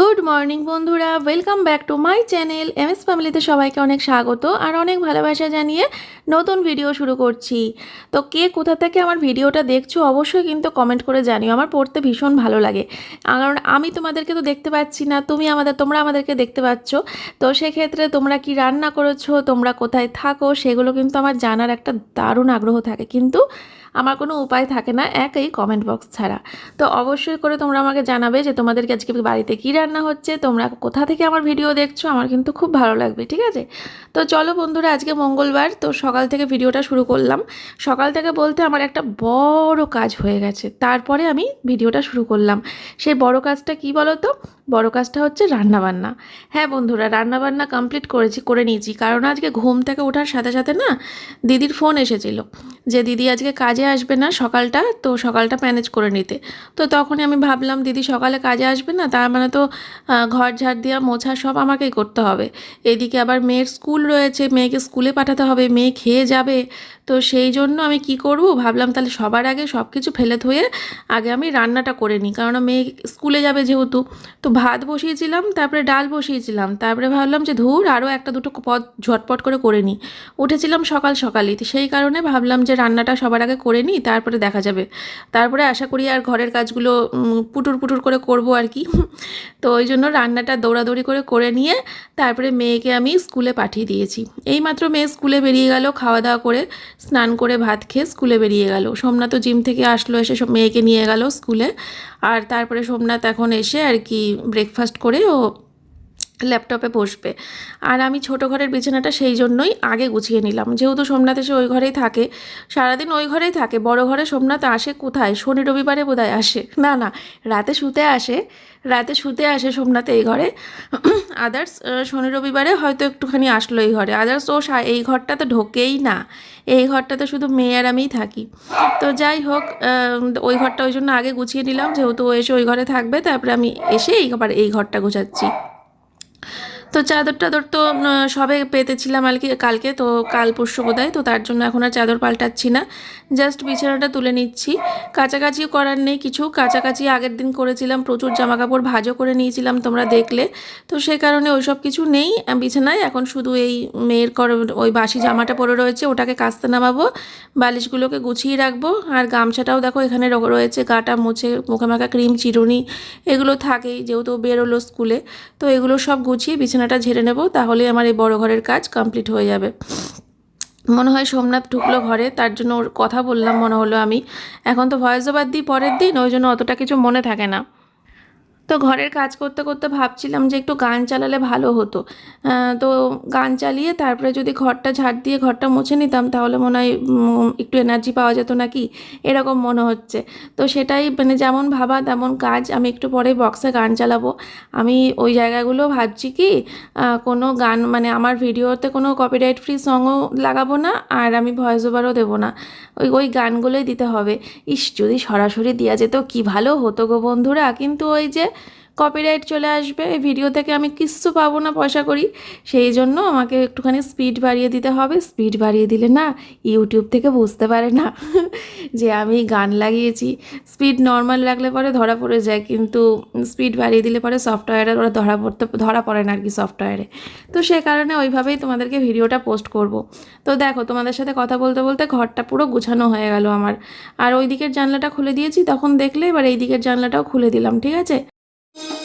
Good morning বন্ধুরা। Welcome back to my channel M S ফ্যামিলিতে সবাইকে অনেক স্বাগত আর অনেক ভালোবাসা জানিয়ে নতুন ভিডিও শুরু করছি। তো কে কোথা থেকে আমার ভিডিওটা দেখছ অবশ্যই কিন্তু কমেন্ট করে জানিও। আমার পড়তে ভীষণ ভালো লাগে। কারণ আমি তোমাদেরকে তো দেখতে পাচ্ছি না, তুমি আমাদের, তোমরা আমাদেরকে দেখতে পাচ্ছ। তো সেক্ষেত্রে তোমরা কি রান্না করেছ, তোমরা কোথায় থাকো, সেগুলো কিন্তু আমার জানার একটা দারুণ আগ্রহ থাকে। কিন্তু আমার কোনো উপায় থাকে না, একই কমেন্ট বক্স ছাড়া। তো অবশ্যই করে তোমরা আমাকে জানাবে যে তোমাদেরকে আজকে বাড়িতে কী রান্না হচ্ছে, তোমরা কোথা থেকে আমার ভিডিও দেখছ, আমার কিন্তু খুব ভালো লাগবে, ঠিক আছে? তো চলো বন্ধুরা, আজকে মঙ্গলবার, তো সকাল থেকে ভিডিওটা শুরু করলাম। সকাল থেকে বলতে আমার একটা বড় কাজ হয়ে গেছে, তারপরে আমি ভিডিওটা শুরু করলাম। সেই বড় কাজটা কি বলো তো বড় কাজটা হচ্ছে রান্নাবান্না। হ্যাঁ বন্ধুরা, রান্নাবান্না কমপ্লিট করেছি, করে নিয়েছি, কারণ আজকে ঘুম থেকে ওঠার সাথে সাথে না, দিদির ফোন এসেছিল। যে দিদি আজকে কাজে আসবে না সকালটা, তো সকালটা ম্যানেজ করে নিতে। তো তখনই আমি ভাবলাম, দিদি সকালে কাজে আসবে না, তার মানে তো ঘর ঝাড় দেওয়া মোছা সব আমাকেই করতে হবে। এদিকে আবার মেয়ের স্কুল রয়েছে, মেয়েকে স্কুলে পাঠাতে হবে, মেয়ে খেয়ে যাবে। তো সেই জন্য আমি কি করব? ভাবলাম তাহলে সবার আগে সব কিছু ফেলে ধুয়ে আগে আমি রান্নাটা করে নিই কারণ মেয়ে স্কুলে যাবে যেহেতু। তো ভাত বসিয়েছিলাম, তারপরে ডাল বসিয়েছিলাম, তারপরে ভাবলাম যে ধুর আরও একটা দুটো পদ ঝটপট করে করে নিই। উঠেছিলাম সকাল সকালই, তো সেই কারণে ভাবলাম যে রান্নাটা সবার আগে করে নিই, তারপরে দেখা যাবে। তারপরে আশা করি আর ঘরের কাজগুলো পুটুর পুটুর করে করব আর কি। তো ওই জন্য রান্নাটা দৌড়াদৌড়ি করে করে নিয়ে তারপরে মেয়েকে আমি স্কুলে পাঠিয়ে দিয়েছি। এইমাত্র মেয়ে স্কুলে বেরিয়ে গেল, খাওয়া দাওয়া করে, স্নান করে ভাত খেয়ে স্কুলে বেরিয়ে গেল। সোমনাথ তো জিম থেকে আসলো, এসে মেয়েকে নিয়ে গেল স্কুলে। আর তারপরে সোমনাথ এখন এসে আর কি ব্রেকফাস্ট করে ও ল্যাপটপে বসবে। আর আমি ছোট ঘরের বিছানাটা সেই জন্যই আগে গুছিয়ে নিলাম। যেহেতু সোমনাথ এসে ওই ঘরেই থাকে, সারাদিন ওই ঘরেই থাকে, বড় ঘরে সোমনাথ আসে কোথায়? শনি রবিবারে বোধহয় আসে। না না, রাতে শুতে আসে, রাতে শুতে আসে সোমনাথ এই ঘরে। আদার্স শনি রবিবারে হয়তো একটুখানি আসলো এই ঘরে। আদার্স ও এই ঘরটাতে ঢোকেই না। এই ঘরটাতে শুধু মেয়ে আর আমিই থাকি। তো যাই হোক ওই ঘরটা ওই জন্য আগে গুছিয়ে নিলাম। যেহেতু ও এসে ওই ঘরে থাকবে, তারপরে আমি এসে এইবার এই ঘরটা গোছাচ্ছি। তো চাদর টাদর তো সবে পেতেছিলাম আর কি কালকে, তো কাল পরশু বোধহয়, তো তার জন্য এখন আর চাদর পাল্টাচ্ছি না। জাস্ট বিছানাটা তুলে নিচ্ছি। কাছাকাছিও করার নেই কিছু কাছাকাছি আগের দিন করেছিলাম, প্রচুর জামা কাপড় ভাজও করে নিয়েছিলাম তোমরা দেখলে। তো সেই কারণে ওই সব কিছু নেই বিছানায়। এখন শুধু এই মেয়ের কর, ওই বাসি জামাটা পরে রয়েছে, ওটাকে কাস্তে নামাবো, বালিশগুলোকে গুছিয়ে রাখব, আর গামছাটাও দেখো এখানে রয়েছে, গাটা মুছে, মুখে মাখা ক্রিম, চিরুনি, এগুলো থাকেই, যেহেতু বেরোলো স্কুলে। তো এগুলো সব গুছিয়ে বিছানাটা ঝেড়ে নেব, তাহলেই আমার এই বড় ঘরের কাজ কমপ্লিট হয়ে যাবে। মনে হয় সোমনাথ ঢুকলো ঘরে, তার জন্য ওর কথা বললাম, মনে হলো আমি। এখন তো ভয়েস ওভার দিই পরের দিন, ওই জন্য অতটা কিছু মনে থাকে না। তো ঘরের কাজ করতে করতে ভাবছিলাম যে একটু গান চালালে ভালো হতো। তো গান চালিয়ে তারপরে যদি ঘরটা ঝাড় দিয়ে ঘরটা মুছে নিতাম তাহলে মনে হয় একটু এনার্জি পাওয়া যেত নাকি? এরকম মনে হচ্ছে। তো সেটাই মানে যেমন ভাবা তেমন কাজ। আমি একটু পরে বক্সে গান চালাবো। আমি ওই জায়গাগুলো ভাবছি কি কোনো গান মানে আমার ভিডিওতে কোনো কপিরাইট ফ্রি সংও লাগাবো না আর আমি ভয়েস ওভারও দেবো না। ওই ওই গানগুলোই দিতে হবে। ইস, যদি সরাসরি দেওয়া যেত কি ভালো হতো গো বন্ধুরা। কিন্তু ওই যে কপিরাইট চলে আসবে, এই ভিডিও থেকে আমি কিচ্ছু পাবো না পয়সা করি। সেই জন্য আমাকে একটুখানি স্পিড বাড়িয়ে দিতে হবে। স্পিড বাড়িয়ে দিলে না ইউটিউব থেকে বুঝতে পারে না যে আমি গান লাগিয়েছি। স্পিড নর্মাল রাখলে পরে ধরা পড়ে যায়, কিন্তু স্পিড বাড়িয়ে দিলে পরে সফটওয়্যারে ওরা ধরা পড়তে, ধরা পড়ে না আর কি সফটওয়্যারে তো সে কারণে ওইভাবেই তোমাদেরকে ভিডিওটা পোস্ট করব। তো দেখো, তোমাদের সাথে কথা বলতে বলতে ঘরটা পুরো গুছানো হয়ে গেল আমার। আর ওই দিকের জানলাটা খুলে দিয়েছি, তখন দেখলে এবার এই দিকের জানলাটাও খুলে দিলাম, ঠিক আছে? you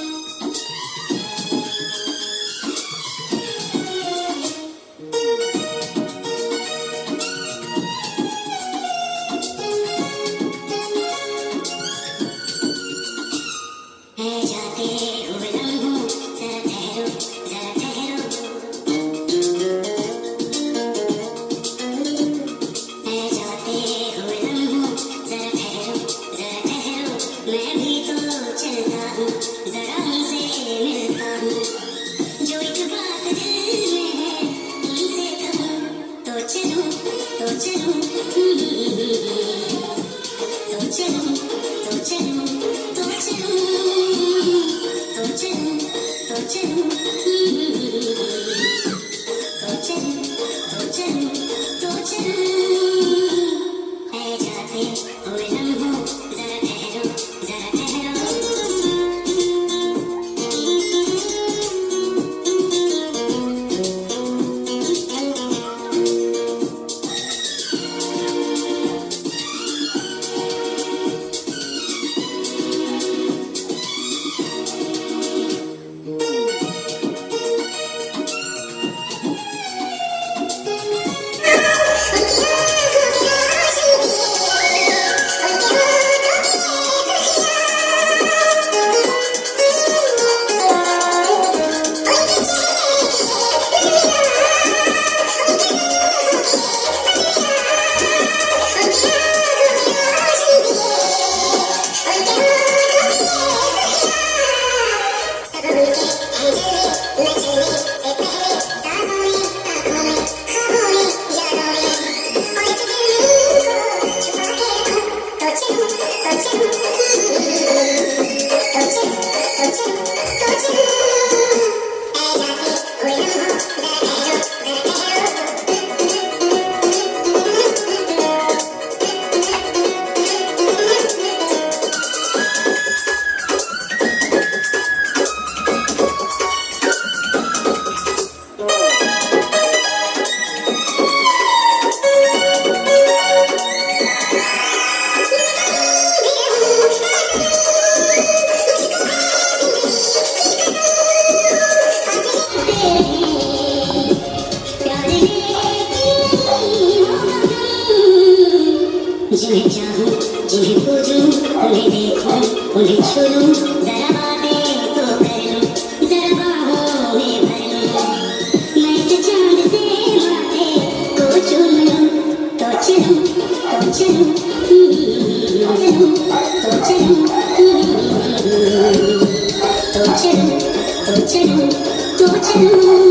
do it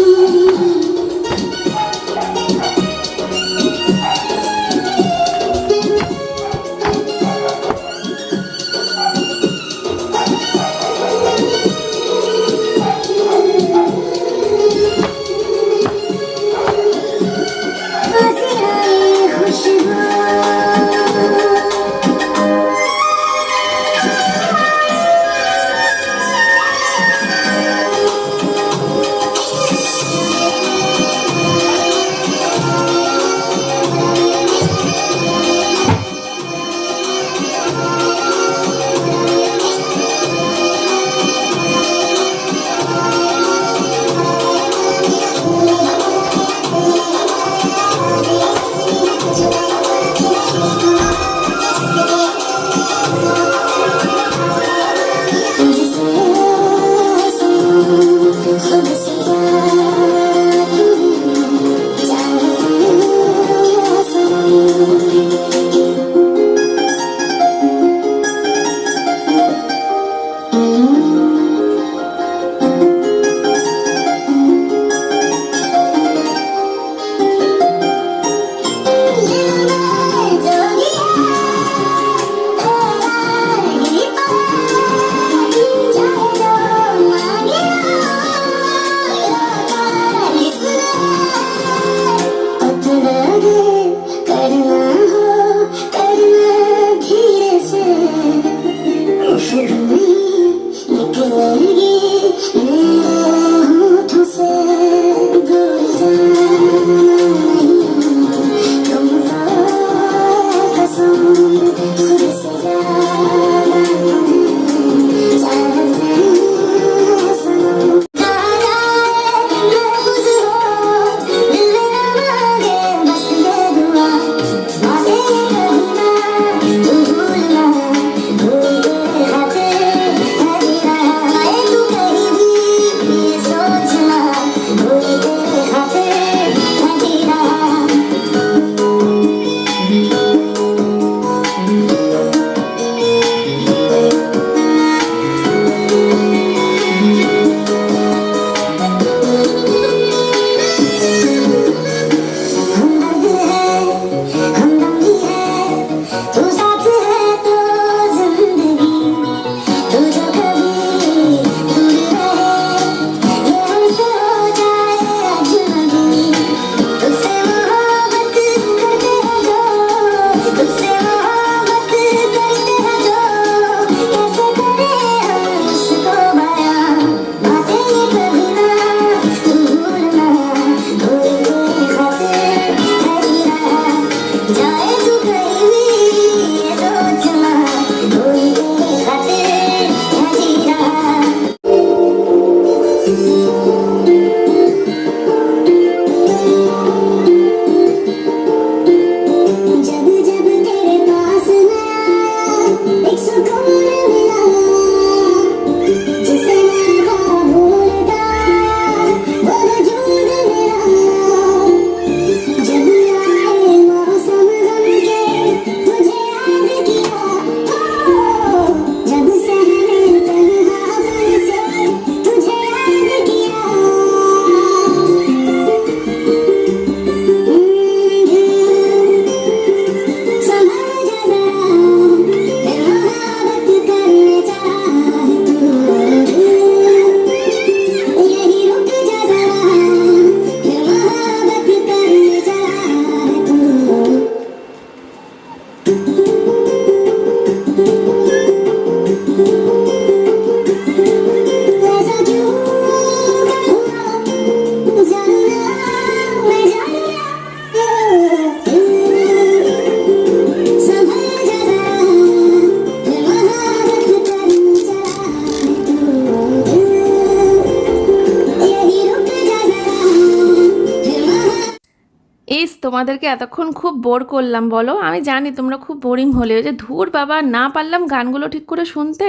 তোমাদেরকে এতক্ষণ খুব বোর করলাম, বলো? আমি জানি তোমরা খুব বোরিং হলে। যে ধুর বাবা, না পারলাম গানগুলো ঠিক করে শুনতে।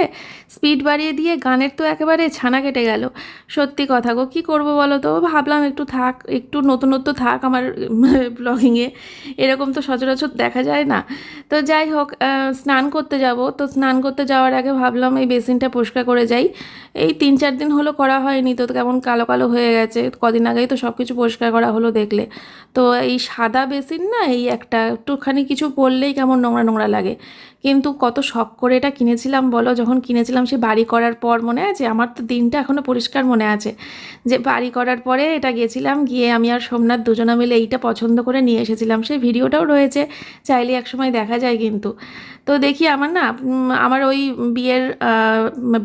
স্পিড বাড়িয়ে দিয়ে গানের তো একেবারে ছানা কেটে গেল। সত্যি কথা গো, কী করব বলো তো? ভাবলাম একটু থাক, একটু নতুনত্ব থাক আমার ব্লগিংয়ে এরকম তো সচরাচর দেখা যায় না। তো যাই হোক স্নান করতে যাব। তো স্নান করতে যাওয়ার আগে ভাবলাম এই বেসিনটা পরিষ্কার করে যাই। এই তিন চার দিন হলো করা হয়নি, তো কেমন কালো কালো হয়ে গেছে। কদিন আগেই তো সব কিছু পরিষ্কার করা হলো দেখলে। তো এই সাদা বেসিন না, এই একটা একটুখানি কিছু পড়লেই কেমন নোংরা নোংরা লাগে। কিন্তু কত শখ করে এটা কিনেছিলাম বলো, যখন কিনেছিলাম সে বাড়ি করার পর মনে আছে? আমার তো দিনটা এখনও পরিষ্কার মনে আছে। যে বাড়ি করার পরে এটা গেছিলাম, গিয়ে আমি আর সোমনাথ দুজনা মিলে এইটা পছন্দ করে নিয়ে এসেছিলাম। সেই ভিডিওটাও রয়েছে, চাইলে একসময় দেখা যায় কিন্তু। তো দেখি আমার না আমার ওই বিয়ের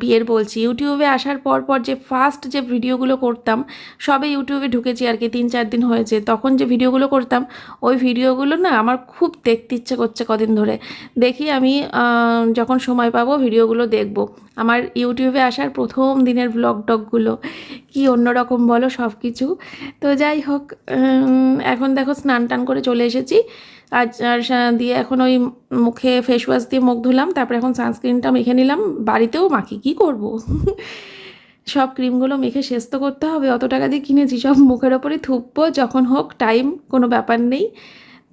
বিয়ের বলছি, ইউটিউবে আসার পর পর যে ফার্স্ট যে ভিডিওগুলো করতাম, সবে ইউটিউবে ঢুকেছি আর কি, তিন চার দিন হয়েছে। তখন যে ভিডিওগুলো করতাম ওই ভিডিওগুলো না আমার খুব দেখতে ইচ্ছে করছে কদিন ধরে। দেখি আমি যখন সময় পাবো ভিডিওগুলো দেখব। আমার ইউটিউবে আসার প্রথম দিনের ব্লগ টকগুলো কি অন্যরকম বলো সব কিছু তো যাই হোক এখন দেখো স্নান টান করে চলে এসেছি। আজ, আর দিয়ে এখন ওই মুখে ফেস ওয়াশ দিয়ে মুখ ধুলাম, তারপরে এখন সানস্ক্রিনটা মেখে নিলাম। বাড়িতেও মাখি কী করব? সব ক্রিমগুলো মেখে শেষ তো করতে হবে। অত টাকা দিয়ে কিনেছি। সব মুখের ওপরে থুপবো যখন হোক টাইম, কোনো ব্যাপার নেই।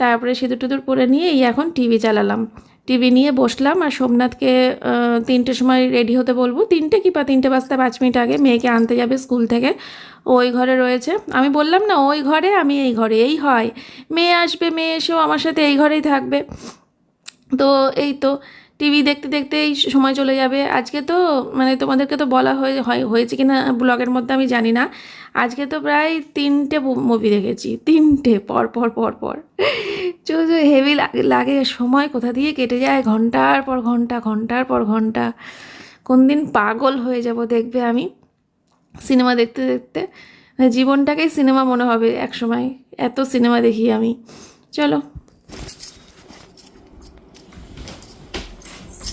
তারপরে সিঁদুর টুদুর পরে নিয়ে এই এখন টিভি চালালাম। টিভি নিয়ে বসলাম আর সোমনাথকে তিনটের সময় রেডি হতে বলব। তিনটে কি বা তিনটে বাজতে পাঁচ মিনিট আগে মেয়েকে আনতে যাবে স্কুল থেকে। ওই ঘরে রয়েছে। আমি বললাম, না, ওই ঘরে, আমি এই ঘরে। এই হয়। মেয়ে আসবে, মেয়ে এসেও আমার সাথে এই ঘরেই থাকবে। তো এই তো টিভি দেখতে দেখতে এই সময় চলে যাবে। আজকে তো মানে তোমাদেরকে তো বলা হয়ে, হয়- হয়েছে কিনা ব্লগের মধ্যে আমি জানি না। আজকে তো প্রায় তিনটে মুভি দেখেছি। তিনটে, পর পর পর পর। চো হেভি লাগে। সময় কোথা দিয়ে কেটে যায়? ঘণ্টার পর ঘণ্টা, ঘণ্টার পর ঘণ্টা। কোন দিন পাগল হয়ে যাব দেখবে আমি। সিনেমা দেখতে দেখতে মানে জীবনটাকেই সিনেমা মনে হবে এক সময় এত সিনেমা দেখি আমি। চলো।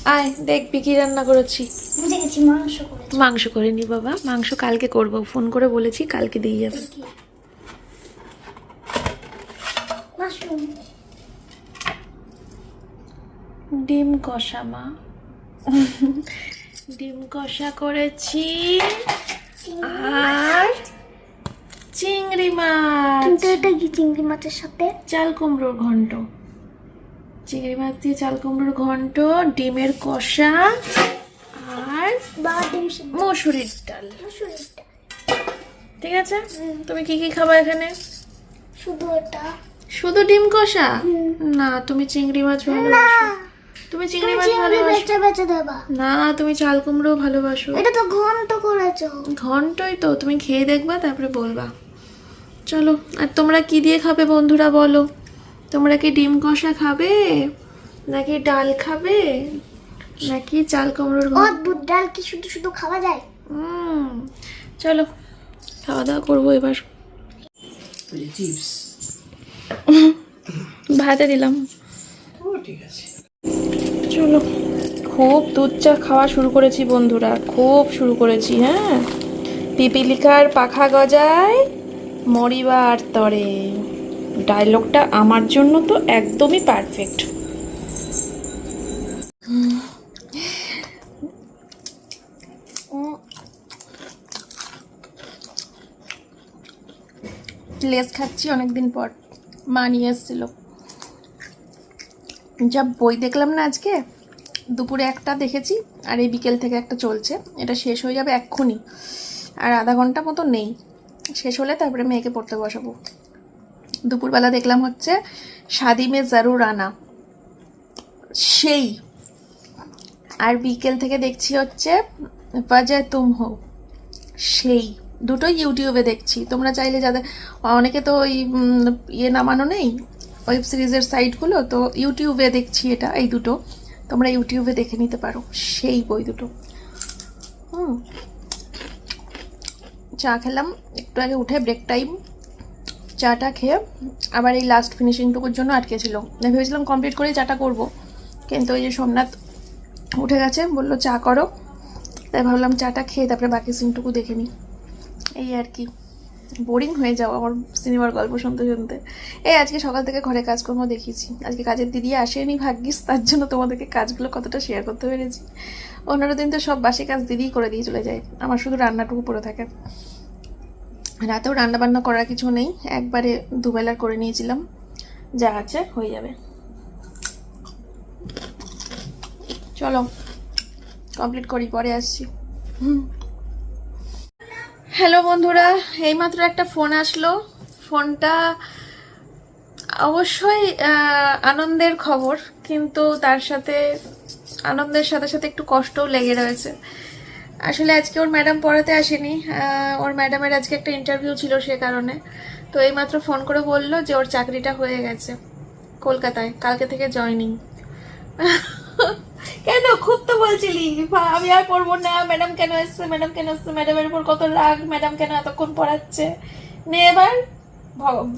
আয় দেখবি কি রান্না করেছি। বুঝে গেছি মাংস করেছি। মাংস করে নি বাবা মাংস কালকে করব। ফোন করে বলেছি কালকে দিয়ে যাবে। ডিম কষা মা। ডিম কষা করেছি। আর চিংড়ি মাছ। এটা কি চিংড়ি মাছের সাথে? চাল কুমড়োর ঘন্ট। চিংড়ি মাছ দিয়ে চাল কুমড়োর ঘন্ট ডিমের কষা আর মসুরির ডাল। ঠিক আছে? তুমি কি কি খাবা এখানে? শুধু শুধু ডিম কষা? না তুমি চিংড়ি মাছ ভালোবাসো। তুমি চিংড়ি মাছ ভালোবাসো? না তুমি চাল কুমড়ো ভালোবাসো। এটা তো ঘন্ট করেছ। ঘন্টই তো তুমি খেয়ে দেখবা তারপরে বলবা। চলো আর তোমরা কি দিয়ে খাবে বন্ধুরা বলো? তোমরা কি ডিম কষা খাবে? নাকি ডাল খাবে? নাকি চাল কুমড়োর অদ্ভুত ডাল কি শুধু শুধু খাওয়া যায়? হুম চলো খাওয়া দাওয়া করব এবার। চিপস। ভাতে দিলাম। ঠিক আছে। চলো খুব দুধ চা খাওয়া শুরু করেছি বন্ধুরা খুব শুরু করেছি হ্যাঁ? পিপিলিকার পাখা গজায় মরিবার তরে। ডায়লগটা আমার জন্য তো একদমই পারফেক্ট লেস খাচ্ছি অনেকদিন পর। মা নিয়ে এসেছিল। যা বই দেখলাম না আজকে, দুপুরে একটা দেখেছি আর এই বিকেল থেকে একটা চলছে। এটা শেষ হয়ে যাবে এক্ষুনি। আর আধা ঘণ্টা মতো নেই। শেষ হলে তারপরে মেয়েকে পড়তে বসাবো। দুপুরবেলা দেখলাম হচ্ছে শাদি মে জারুর আনা। সেই। আর বিকেল থেকে দেখছি হচ্ছে বাজায় তুম হো। সেই। দুটোই ইউটিউবে দেখছি। তোমরা চাইলে যাদের অনেকে তো ওই ইয়ে নামানো নেই, ওয়েব সিরিজের সাইটগুলো, তো ইউটিউবে দেখছি এটা, এই দুটো। তোমরা ইউটিউবে দেখে নিতে পারো। সেই বই দুটো। হুম। চা খেলাম, একটু আগে উঠে ব্রেক টাইম চাটা খেয়ে আবার এই লাস্ট ফিনিশিংটুকুর জন্য আটকে ছিল আমি ভেবেছিলাম কমপ্লিট করেই চাটা করব, কিন্তু ওই যে সোমনাথ উঠে গেছে, বলল, চা করো। তাই ভাবলাম চাটা খেয়ে তারপরে বাকি সিনটুকু দেখে নিই। এই আর কি। বোরিং হয়ে যাও আমার সিনেমার গল্প শুনতে শুনতে। এই আজকে সকাল থেকে ঘরে কাজকর্ম দেখিয়েছি। আজকে কাজের দিদি আসেনি ভাগ্যিস, তার জন্য তোমাদেরকে কাজগুলো কতটা শেয়ার করতে পেরেছি। অন্যান্য দিন তো সব বাসি কাজ দিদিই করে দিয়ে চলে যায়। আমার শুধু রান্নাটুকু পড়ে থাকে। রাতেও রান্না বান্না করার কিছু নেই। একবারে দুবেলার করে নিয়েছিলাম। যা আছে হয়ে যাবে। চলো কমপ্লিট করি, পরে আসছি। হ্যালো বন্ধুরা, এইমাত্র একটা ফোন আসলো। ফোনটা অবশ্যই আনন্দের খবর, কিন্তু তার সাথে, আনন্দের সাথে সাথে একটু কষ্টও লেগে রয়েছে। আসলে আজকে ওর ম্যাডাম পড়াতে আসেনি। ওর ম্যাডামের আজকে একটা ইন্টারভিউ ছিল সে কারণে। তো এইমাত্র ফোন করে বলল যে ওর চাকরিটা হয়ে গেছে কলকাতায়, কালকে থেকে জয়নিং কেন? খুব তো বলছিলি। আমি আর পড়ব না। ম্যাডাম কেন এসছে? ম্যাডাম কেন এসছে? ম্যাডামের উপর কত রাগ। ম্যাডাম কেন এতক্ষণ পড়াচ্ছে? নে এবার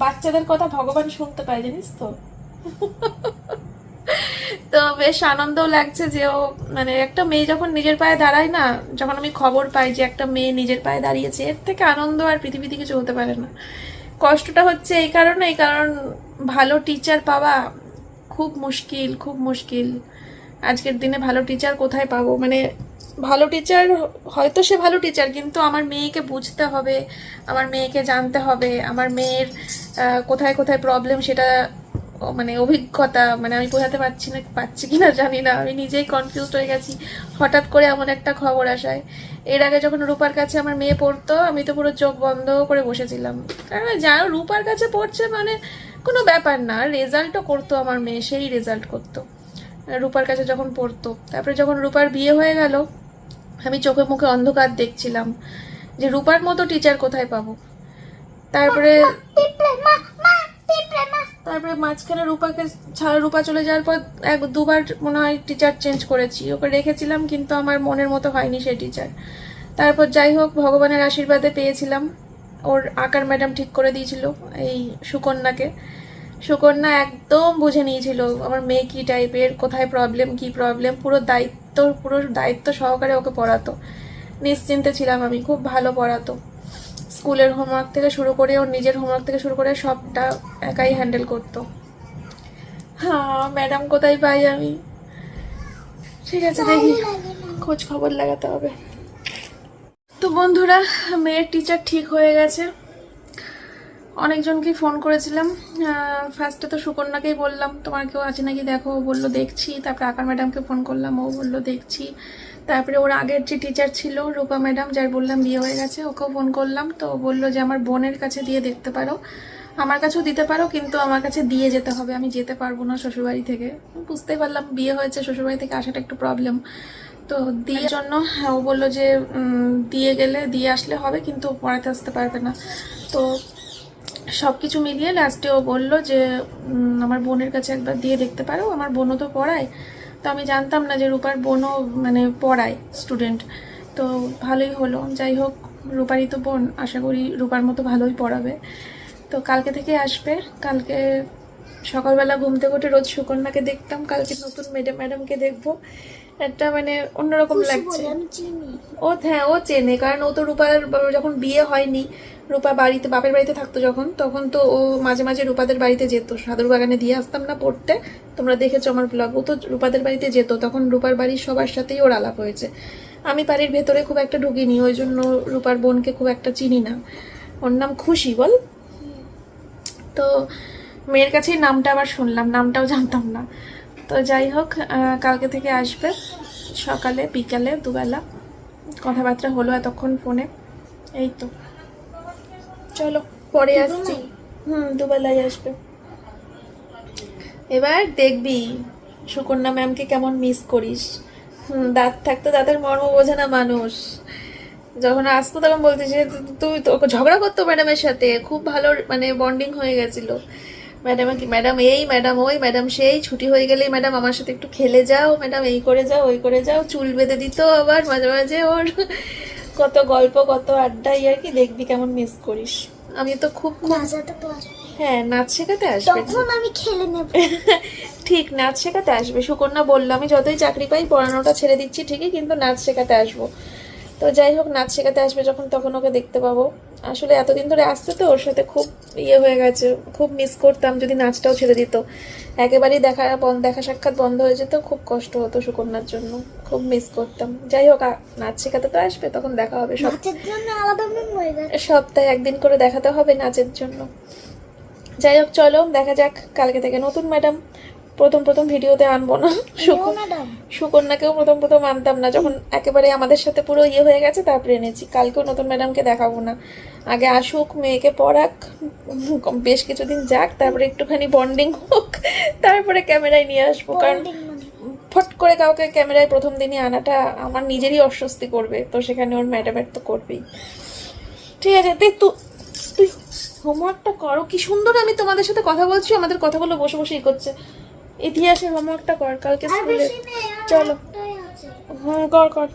বাচ্চাদের কথা ভগবান শুনতে পায়, জানিস তো? তো বেশ আনন্দও লাগছে যে ও মানে একটা মেয়ে যখন নিজের পায়ে দাঁড়ায় না, যখন আমি খবর পাই যে একটা মেয়ে নিজের পায়ে দাঁড়িয়েছে, এর থেকে আনন্দ আর পৃথিবীতে কিছু হতে পারে না। কষ্টটা হচ্ছে এই কারণে, এই কারণ ভালো টিচার পাওয়া খুব মুশকিল খুব মুশকিল। আজকের দিনে ভালো টিচার কোথায় পাবো? মানে ভালো টিচার হয়তো সে ভালো টিচার কিন্তু আমার মেয়েকে বুঝতে হবে, আমার মেয়েকে জানতে হবে, আমার মেয়ের কোথায় কোথায় প্রবলেম সেটা মানে অভিজ্ঞতা মানে আমি বোঝাতে পারছি না পাচ্ছি কি না জানি না। আমি নিজেই কনফিউজ হয়ে গেছি। হঠাৎ করে এমন একটা খবর আসায়। এর আগে যখন রূপার কাছে আমার মেয়ে পড়তো, আমি তো পুরো চোখ বন্ধ করে বসেছিলাম। কারণ যা রূপার কাছে পড়ছে মানে কোনো ব্যাপার না রেজাল্টও করতো আমার মেয়ে, সেই রেজাল্ট করতো। রূপার কাছে যখন পড়তো, তারপরে যখন রূপার বিয়ে হয়ে গেল, আমি চোখে মুখে অন্ধকার দেখছিলাম যে রূপার মতো টিচার কোথায় পাবো? তারপরে তারপরে মাঝখানে রূপাকে, ছাড়া রূপা চলে যাওয়ার পর এক, দুবার মনে হয় টিচার চেঞ্জ করেছি। ওকে রেখেছিলাম, কিন্তু আমার মনের মতো হয়নি সেই টিচার তারপর যাই হোক, ভগবানের আশীর্বাদে পেয়েছিলাম। ওর আঁকার ম্যাডাম ঠিক করে দিয়েছিল, এই সুকন্যাকে। সুকন্যা একদম বুঝে নিয়েছিল, আমার মেয়ে কী টাইপের কোথায় প্রবলেম কী প্রবলেম পুরো দায়িত্ব পুরো দায়িত্ব সহকারে ওকে পড়াতো। নিশ্চিন্তে ছিলাম আমি, খুব ভালো পড়াতো। স্কুলের হোমওয়ার্ক থেকে শুরু করে ওর নিজের হোমওয়ার্ক থেকে শুরু করে সবটা একাই হ্যান্ডেল করতো। হ্যাঁ ম্যাডাম কোথায় পাই আমি? ঠিক আছে, দেখি। খোঁজ খবর লাগাতে হবে। তো বন্ধুরা, মেয়ের টিচার ঠিক হয়ে গেছে। অনেকজনকে ফোন করেছিলাম। ফার্স্টে তো সুকন্যাকেই বললাম, তোমার কেউ আছে নাকি? দেখো বলল, দেখছি। তারপরে আকার ম্যাডামকে ফোন করলাম, ও বলল, দেখছি। তারপরে ওর আগের যে টিচার ছিল, রূপা ম্যাডাম যার বললাম বিয়ে হয়ে গেছে, ওকেও ফোন করলাম। তো বলল যে, আমার বোনের কাছে দিয়ে দেখতে পারো। আমার কাছেও দিতে পারো, কিন্তু আমার কাছে দিয়ে যেতে হবে। আমি যেতে পারব না শ্বশুরবাড়ি থেকে। বুঝতেই পারলাম, বিয়ে হয়েছে, শ্বশুরবাড়ি থেকে আসাটা একটু প্রবলেম তো দিয়ে জন্য ও বলল যে দিয়ে গেলে, দিয়ে আসলে হবে, কিন্তু পড়াতে আসতে পারবে না। তো সব কিছু মিলিয়ে লাস্টে ও বলল যে আমার বোনের কাছে একবার দিয়ে দেখতে পারো। আমার বোনও তো পড়ায়। তো আমি জানতাম না যে রূপার বোনও মানে পড়ায় স্টুডেন্ট তো ভালোই হলো। যাই হোক, রূপারই তো বোন। আশা করি রূপার মতো ভালোই পড়াবে। তো কালকে থেকে আসবে। কালকে সকালবেলা ঘুম থেকে উঠে রোজ সুকন্যাকে দেখতাম। কালকে নতুন ম্যাডাম ম্যাডামকে দেখব। একটা মানে অন্যরকম লাগছে। ও হ্যাঁ ও চেনে কারণ ও তো রূপার যখন বিয়ে হয়নি রূপা বাড়িতে বাপের বাড়িতে থাকতো যখন তখন তো ও মাঝে মাঝে রূপাদের বাড়িতে যেত। সাদুর বাগানে দিয়ে আসতাম না পড়তে তোমরা দেখেছ আমার ব্লগ ও তো রূপাদের বাড়িতে যেত তখন রূপার বাড়ির সবার সাথেই ওর আলাপ হয়েছে। আমি বাড়ির ভেতরে খুব একটা ঢুকিনি ওই জন্য রূপার বোনকে খুব একটা চিনি না। ওর নাম খুশি বল। তো মেয়ের কাছেই নামটা আবার শুনলাম নামটাও জানতাম না। তো যাই হোক কালকে থেকে আসবে সকালে বিকালে দুবেলা। কথাবার্তা হলো এতক্ষণ ফোনে। এই তো। চলো পরে আসছি। হুম দুবেলাই আসবে। এবার দেখবি সুকন্যা ম্যামকে কেমন মিস করিস। হুম দাঁত থাকতো দাঁতের মর্ম বোঝে না মানুষ। যখন আসতো তখন বলতে যে তুই তো ঝগড়া করতো ম্যাডামের সাথে। খুব ভালো মানে বন্ডিং হয়ে গেছিল। ম্যাডাম কি ম্যাডাম এই ম্যাডাম ওই ম্যাডাম সেই ছুটি হয়ে গেলেই ম্যাডাম আমার সাথে একটু খেলে যাও ম্যাডাম এই করে যাও ওই করে যাও চুল বেঁধে দিত আবার মাঝে মাঝে ওর কত গল্প কত আড্ডা আর কি দেখবি কেমন মিস করিস। আমি তো খুব হ্যাঁ নাচ শেখাতে আসবে। তখন আমি খেলে নেব। ঠিক নাচ শেখাতে আসবে। সুকন্যা বলল আমি যতই চাকরি পাই পড়ানোটা ছেড়ে দিচ্ছি ঠিকই কিন্তু নাচ শেখাতে আসব। তো যাই হোক নাচ শেখাতে আসবে যখন তখন ওকে দেখতে পাবো। আসলে এতদিন ধরে আসতে তো ওর সাথে খুব ইয়ে হয়ে গেছে খুব মিস করতাম যদি নাচটাও ছেড়ে দিত। একেবারেই দেখা দেখা সাক্ষাৎ বন্ধ হয়ে যেত খুব কষ্ট হতো সুকন্যার জন্য খুব মিস করতাম। যাই হোক নাচ শেখাতে তো আসবে তখন দেখা হবে সপ্তাহে একদিন করে দেখাতে হবে নাচের জন্য। যাই হোক চলো দেখা যাক কালকে থেকে নতুন ম্যাডাম প্রথম প্রথম ভিডিওতে আনব না। সুকন্যাকেও প্রথম প্রথম আনতাম না। যখন একেবারে আমাদের সাথে পুরো ইয়ে হয়ে গেছে তারপরে এনেছি। কালকেও নতুন ম্যাডামকে দেখাবো না। আগে আসুক মেয়েকে পড়াক বেশ কিছুদিন যাক তারপরে একটুখানি বন্ডিং হোক তারপরে ক্যামেরায় নিয়ে আসব। কারণ ফট করে কাউকে ক্যামেরায় প্রথম দিনই আনাটা আমার নিজেরই অস্বস্তি করবে। তো সেখানে ওর ম্যাডামের তো করবেই। ঠিক আছে তুই তু- তুই হোমওয়ার্কটা করো। কি সুন্দর আমি তোমাদের সাথে কথা বলছি আমাদের কথাগুলো বসে বসেই করছে। ইতিহাসের হোমওয়ার্কটা কর কালকে স্কুলে চলো। হুম কর কর।